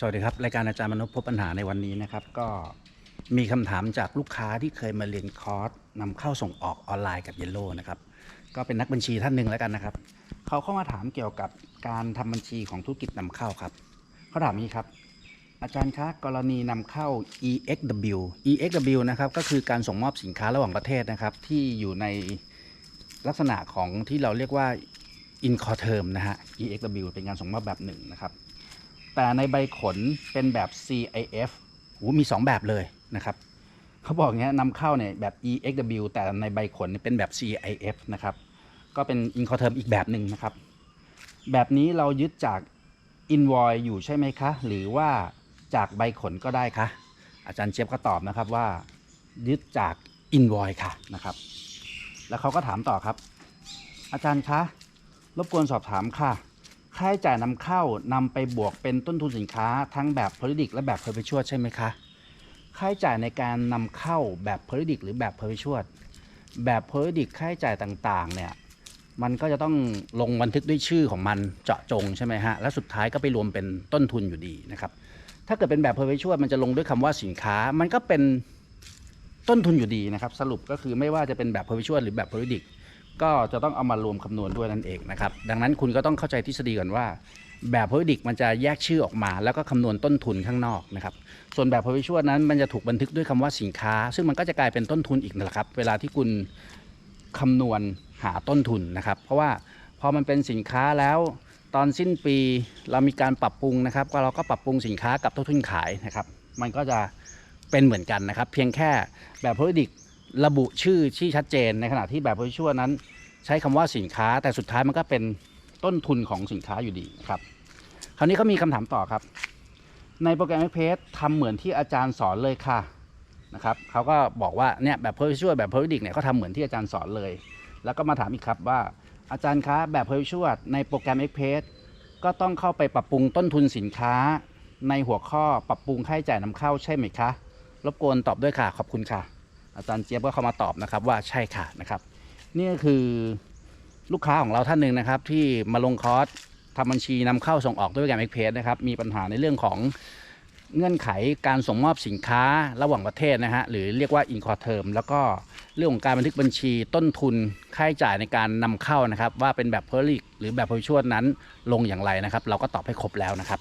สวัสดีครับ รายการอาจารย์มนุษย์พบปัญหาในวันนี้นะครับ ก็มีคำถามจากลูกค้าที่เคยมาเรียนคอร์สนำเข้าส่งออกออนไลน์กับเยลโล่นะครับก็เป็นนักบัญชีท่านหนึ่งแล้วกันนะครับ เขาเข้ามาถามเกี่ยวกับการทำบัญชีของธุรกิจนำเข้าครับเขาถามนี้ครับ อาจารย์คะกรณีนำเข้า EXW EXW นะครับก็คือการส่งมอบสินค้าระหว่างประเทศนะครับ ที่อยู่ในลักษณะของที่เราเรียกว่า Incoterm นะฮะ EXW เป็นการส่งมอบแบบหนึ่งนะครับ แต่ในใบขนเป็นแบบ CIF โหมี 2 แบบเลยนะครับเขาบอกอย่างเงี้ยนำเข้าเนี่ยแบบ EXW แต่ในใบขนเนี่ยเป็นแบบ CIF นะครับ ก็เป็น Incoterm อีกแบบหนึ่งนะครับ แบบนี้เรายึดจาก Invoice อยู่ใช่ไหมคะ หรือว่าจากใบขนก็ได้คะอาจารย์เจี๊ยบก็ตอบนะครับว่า ยึดจาก Invoice ค่ะนะครับ แล้วเขาก็ถามต่อครับ อาจารย์คะรบกวนสอบถามค่ะ ค่าใช้จ่ายนำเข้านำไปบวกเป็นต้นทุนสินค้า ทั้งแบบ periodic และแบบ perpetual ใช่ไหมคะ ค่าใช้จ่ายในการนำเข้าแบบ periodic หรือแบบ perpetual แบบ periodic ค่าใช้จ่ายต่าง ๆ เนี่ยมันก็จะต้องลงบันทึกด้วยชื่อของมันเจาะจงใช่ไหมฮะ แล้วสุดท้ายก็ไปรวมเป็นต้นทุนอยู่ดีนะครับ ถ้าเกิดเป็นแบบ perpetual มันจะลงด้วยคำว่าสินค้า มันก็เป็นต้นทุนอยู่ดีนะครับ สรุปก็คือไม่ว่าจะเป็นแบบ perpetual หรือแบบ periodic ก็จะต้องเอามารวมคำนวณด้วยนั่นเองนะครับ ดังนั้นคุณก็ต้องเข้าใจทฤษฎีก่อนว่า แบบ periodic มันจะแยกชื่อออกมา แล้วก็คำนวณต้นทุนข้างนอกนะครับ ส่วนแบบ perpetual นั้นมันจะถูกบันทึกด้วยคำว่าสินค้า ซึ่งมันก็จะกลายเป็นต้นทุนอีกนั่นแหละครับ เวลาที่คุณคำนวณหาต้นทุนนะครับ เพราะว่าพอมันเป็นสินค้าแล้วตอนสิ้นปีเรามีการปรับปรุงนะครับ ก็เราก็ปรับปรุงสินค้ากับต้นทุนขายนะครับ มันก็จะเป็นเหมือนกันนะครับ เพียงแค่แบบ periodic ระบุชื่อที่ชัดเจนในขณะที่แบบ perpetual นั้น ใช้คำว่าสินค้า แต่สุดท้ายมันก็เป็นต้นทุนของสินค้าอยู่ดีครับ คราวนี้เขามีคำถามต่อครับ ในโปรแกรม p a ทำเหมือนที่อาจารย์สอนเลยค่ะนะครับเขาก็บอกว่าเนี่ยแบบ perpetual แบบ periodic เนี่ยเขาทำเหมือนที่อาจารย์สอนเลย แล้วก็มาถามอีกครับว่าอาจารย์คะแบบ perpetual ในโปรแกรม p a ก็ต้องเข้าไปปรับปรุงต้นทุนสินค้า ในหัวข้อปรับปรุงค่าใช้จ่ายนำเข้าใช่ไหมคะ รบกวนตอบด้วยค่ะ ขอบคุณค่ะ อาจารย์เจี๊ยบก็เข้ามาตอบนะครับว่าใช่ค่ะนะครับ นี่ก็คือลูกค้าของเราท่านหนึ่งนะครับ ที่มาลงคอร์สทำบัญชีนำเข้าส่งออกด้วยโปรแกรม e x p r e s s นะครับมีปัญหาในเรื่องของเงื่อนไขการส่งมอบสินค้าระหว่างประเทศนะฮะหรือเรียกว่า Incoterm แล้วก็เรื่องของการบันทึกบัญชีต้นทุนค่าใช้จ่ายในการนำเข้านะครับ ว่าเป็นแบบ p e r i c หรือแบบ p e r i t u a l นั้นลงอย่างไรนะครับ เราก็ตอบให้ครบแล้วนะครับ